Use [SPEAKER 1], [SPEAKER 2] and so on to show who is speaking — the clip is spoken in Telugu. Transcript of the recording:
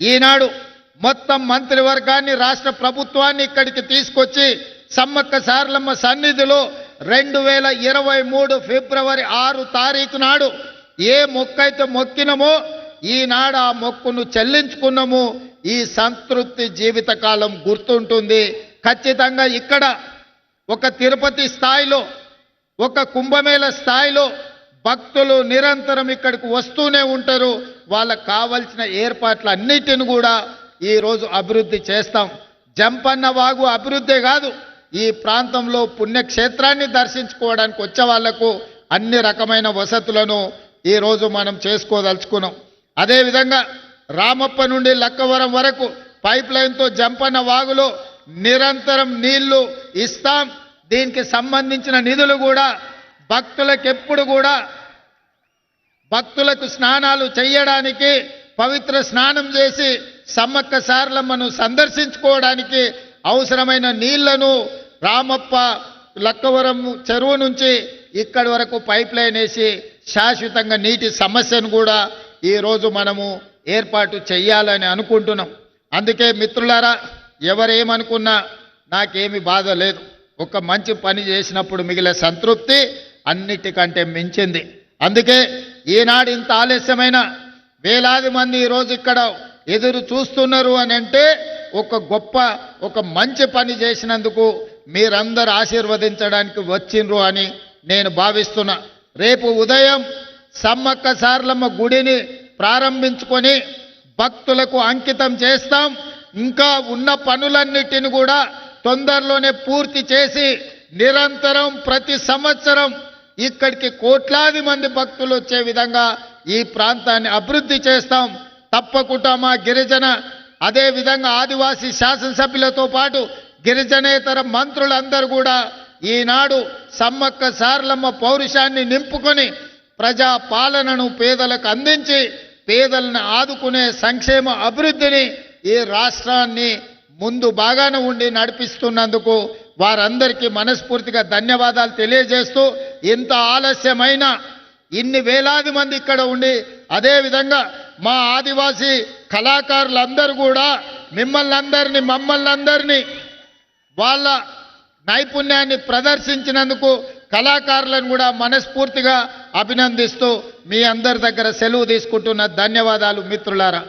[SPEAKER 1] ఈనాడు మొత్తం మంత్రివర్గాన్ని రాష్ట్ర ప్రభుత్వాన్ని ఇక్కడికి తీసుకొచ్చి సమ్మక్క సారలమ్మ సన్నిధిలో రెండు వేల ఇరవై మూడు ఫిబ్రవరి ఆరు తారీఖు నాడు ఏ మొక్కైతే మొక్కినమో ఈనాడు ఆ మొక్కును చెల్లించుకున్నాము ఈ సంతృప్తి జీవితకాలం గుర్తుంటుంది. ఖచ్చితంగా ఇక్కడ ఒక తిరుపతి స్థాయిలో ఒక కుంభమేళ స్థాయిలో భక్తులు నిరంతరం ఇక్కడికి వస్తూనే ఉంటారు. వాళ్ళకు కావలసిన ఏర్పాట్లు అన్నిటిని కూడా ఈరోజు అభివృద్ధి చేస్తాం. జంపన్న వాగు అభివృద్ధే కాదు. ఈ ప్రాంతంలో పుణ్యక్షేత్రాన్ని దర్శించుకోవడానికి వచ్చే వాళ్ళకు అన్ని రకమైన వసతులను ఈరోజు మనం చేసుకోదలుచుకున్నాం. అదేవిధంగా రామప్ప నుండి లక్కవరం వరకు పైప్ లైన్తో జంపన్న వాగులో నిరంతరం నీళ్ళు ఇస్తాం. దీనికి సంబంధించిన నిధులు కూడా భక్తులకు ఎప్పుడు కూడా భక్తులకు స్నానాలు చేయడానికి పవిత్ర స్నానం చేసి సమ్మక్క సారలమ్మను సందర్శించుకోవడానికి అవసరమైన నీళ్ళను రామప్ప లక్కవరం చెరువు నుంచి ఇక్కడి వరకు పైప్ లైన్ వేసి శాశ్వతంగా నీటి సమస్యను కూడా ఈరోజు మనము ఏర్పాటు చేయాలని అనుకుంటున్నాం. అందుకే మిత్రులారా ఎవరేమనుకున్నా నాకేమి బాధ లేదు. ఒక మంచి పని చేసినప్పుడు మిగిలే సంతృప్తి అన్నిటికంటే మించింది. అందుకే ఈనాడు ఇంత ఆలస్యమైన వేలాది మంది ఈరోజు ఇక్కడ ఎదురు చూస్తున్నారు అని అంటే ఒక గొప్ప ఒక మంచి పని చేసినందుకు మీరందరూ ఆశీర్వదించడానికి వచ్చిండ్రు అని నేను భావిస్తున్నా. రేపు ఉదయం సమ్మక్క సార్లమ్మ గుడిని ప్రారంభించుకొని భక్తులకు అంకితం చేస్తాం. ఇంకా ఉన్న పనులన్నిటిని కూడా తొందరలోనే పూర్తి చేసి నిరంతరం ప్రతి సంవత్సరం ఇక్కడికి కోట్లాది మంది భక్తులు వచ్చే విధంగా ఈ ప్రాంతాన్ని అభివృద్ధి చేస్తాం. తప్పకుండా మా గిరిజన అదేవిధంగా ఆదివాసీ శాసనసభ్యులతో పాటు గిరిజనేతర మంత్రులందరూ కూడా ఈనాడు సమ్మక్క సారలమ్మ పౌరుషాన్ని నింపుకొని ప్రజా పాలనను పేదలకు అందించి పేదలను ఆదుకునే సంక్షేమ అభివృద్ధిని ఈ రాష్ట్రాన్ని ముందు బాగానే ఉండి నడిపిస్తున్నందుకు వారందరికీ మనస్ఫూర్తిగా ధన్యవాదాలు తెలియజేస్తూ ఇంత ఆలస్యమైన ఇన్ని వేలాది మంది ఇక్కడ ఉండి అదేవిధంగా మా ఆదివాసీ కళాకారులందరూ కూడా మిమ్మల్ని అందరినీ మమ్మల్ని అందరినీ వాళ్ళ నైపుణ్యాన్ని ప్రదర్శించినందుకు కళాకారులను కూడా మనస్ఫూర్తిగా అభినందిస్తూ మీ అందరి దగ్గర సెలవు తీసుకుంటున్న ధన్యవాదాలు మిత్రులారా.